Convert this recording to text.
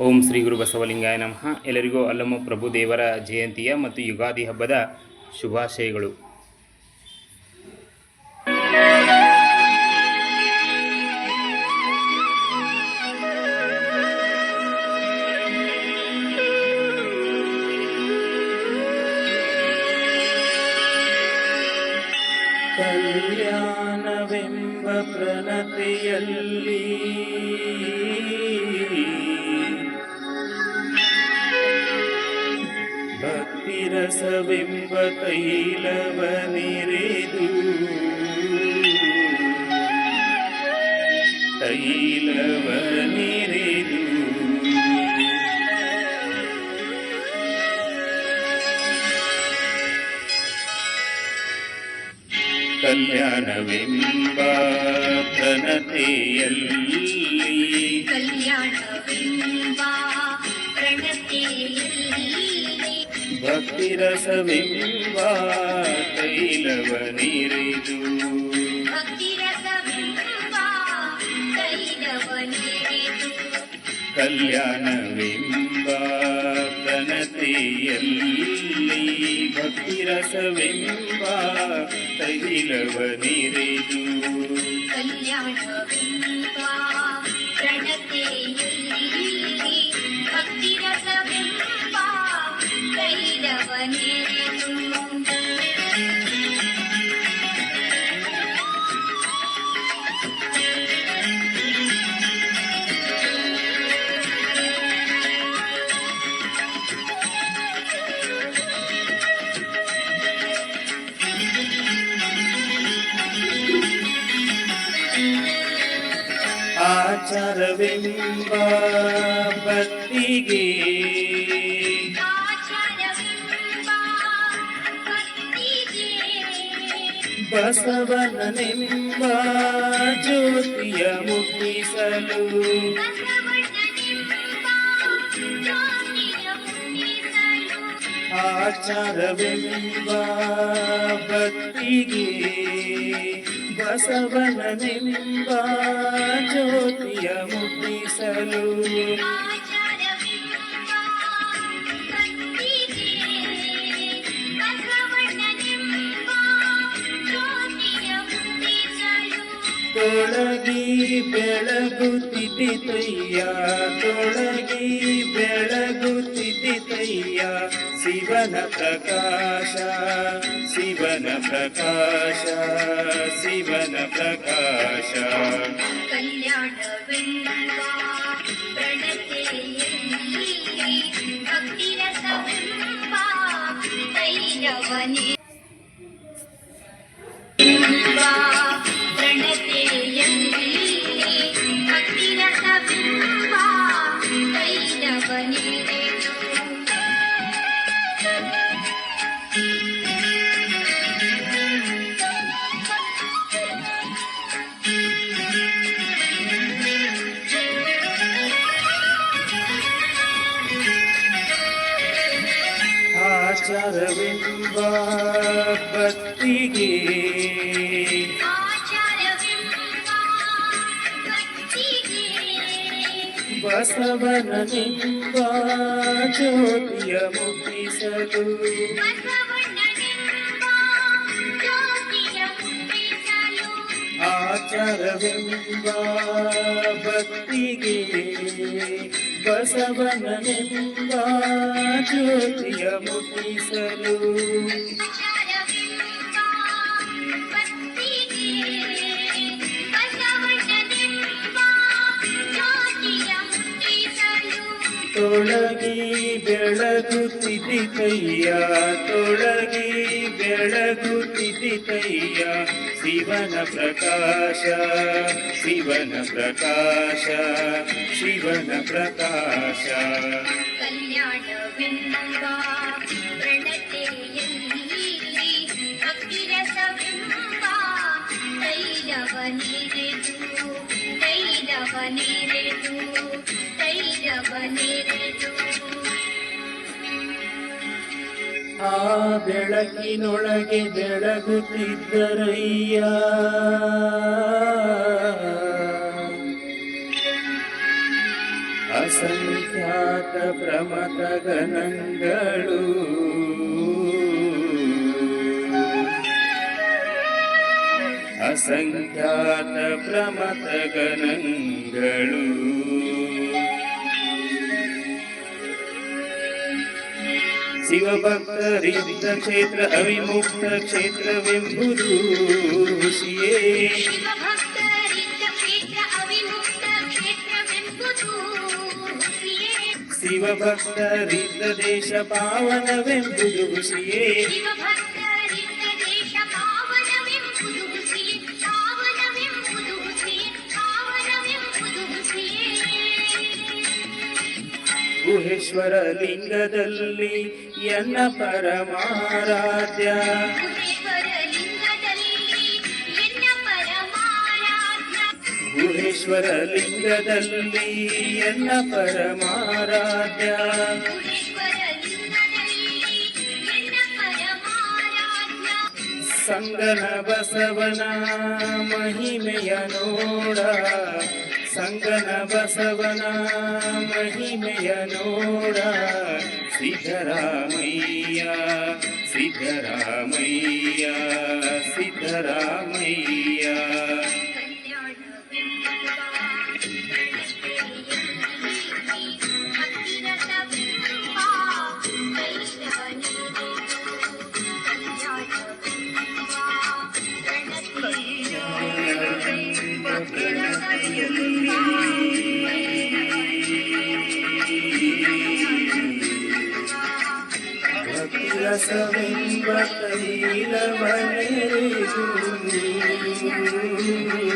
ಓಂ ಶ್ರೀ ಗುರು ಬಸವಲಿಂಗಾಯ ನಮಃ. ಎಲ್ಲರಿಗೂ ಅಲ್ಲಮ್ಮ ಪ್ರಭು ದೇವರ ಜಯಂತಿಯ ಮತ್ತು ಯುಗಾದಿ ಹಬ್ಬದ ಶುಭಾಶಯಗಳು. ಕಲ್ಯಾಣವೆಂಬ ಭಕ್ತಿರಸವೆಂಬ ತೈಲವ ನಿರೆದು ತೈಲವ ನಿರೆದು ಕಲ್ಯಾಣವೆಂಬ ಪ್ರಣತೆಯಲ್ಲಿ ಕಲ್ಯಾಣವೆಂಬ ಪ್ರಣತೆಯಲ್ಲಿ ಭಕ್ತಿರಸವೆಂಬ ತೈಲವ ನೀರಿದು ಕಲ್ಯಾಣವಿಂಬ ಪ್ರಣತೆಯಲ್ಲಿ ತೈಲವ ನೀರಿದು ಕಲ್ಯಾಣವೆಂಬ ಪ್ರಣತೆಯಲ್ಲಿ ಆಚಾರವೆಂಬ ಭಕ್ತಿಗೆ ಬಸವನನೆಂಬ ಜ್ಯೋತಿಯ ಮುಟ್ಟಿಸಲು ಆಚಾರವೆಂಬ ಭಕ್ತಿಗೆ ಬಸವನನೆಂಬ ಜ್ಯೋತಿಯ ಮುಟ್ಟಿಸಲು ತೊಳಗಿ ಬೆಳಗುತ್ತಿದ್ದಯ್ಯ ತೊಳಗಿ ಬೆಳಗುತ್ತಿದ್ದಯ್ಯ ಶಿವನ ಪ್ರಕಾಶ ಶಿವನ ಪ್ರಕಾಶ ಶಿವನ ಪ್ರಕಾಶ. ಕಲ್ಯಾಣವೆಂಬ ಆಚಾರವೆಂಬ ಭಕ್ತಿಗೆ. ಬಸವನನೆಂಬ ಜ್ಯೋತಿಯ ಮುಗಿಸಲು ಆಚಾರವೆಂಬ ಭಕ್ತಿಗೆ. ಬಸವನನೆಂಬ ಜ್ಯೋತಿಯ ಮುಟ್ಟಿಸಲು ತೊಳಗಿ ಬೆಳಗುತ್ತಿದ್ದಯ್ಯ ತೊಳಗಿ ಬೆಳಗುತ್ತಿದ್ದಯ್ಯ ಶಿವನ ಪ್ರಕಾಶ ಶಿವನ ಪ್ರಕಾಶ ಶಿವನ ಪ್ರಕಾಶ. ಕಲ್ಯಾಣವೆಂಬ ಪ್ರಣತೆಯಲ್ಲಿ ಭಕ್ತಿರಸವೆಂಬ ತೈಲವನೆರೆದು ತೈಲವನೆರೆದು ತೈಲವನೆರೆದು. ಆ ಬೆಳಕಿನೊಳಗೆ ಬೆಳಗುತ್ತಿದ್ದರಯ್ಯ. ಅಸಂಖ್ಯ ಅಸಂಖ್ಯಾತ ಪ್ರಮತ ಗನಂಗಳು ಅಸಂಖ್ಯಾತ ಪ್ರಮತ ಗಣಗಳು શિવભક્ત ક્ષેત્ર અવિમુક્ત ક્ષેત્ર વિભુરુ શિયે શિવભક્ત રીત દેશ પાવન વિભુરુ શિયે ಗುಹೇಶ್ವರ ಲಿಂಗದಲ್ಲಿ ಎನ್ನ ಪರಮಾರಾಧ್ಯ. ಗುಹೇಶ್ವರ ಲಿಂಗದಲ್ಲಿ ಎನ್ನ ಪರಮಾರಾಧ್ಯ. ಸಂಗನ ಬಸವನ ಮಹಿಮೆಯ ನೋಡ. ಸಂಗನ ಬಸವನ ಮಹಿಮೆಯ ನೋಡ. ಸಿದ್ದರಾಮಯ್ಯ ಸಿದ್ದರಾಮಯ್ಯ ಸಿದ್ದರಾಮಯ್ಯ. Yeah,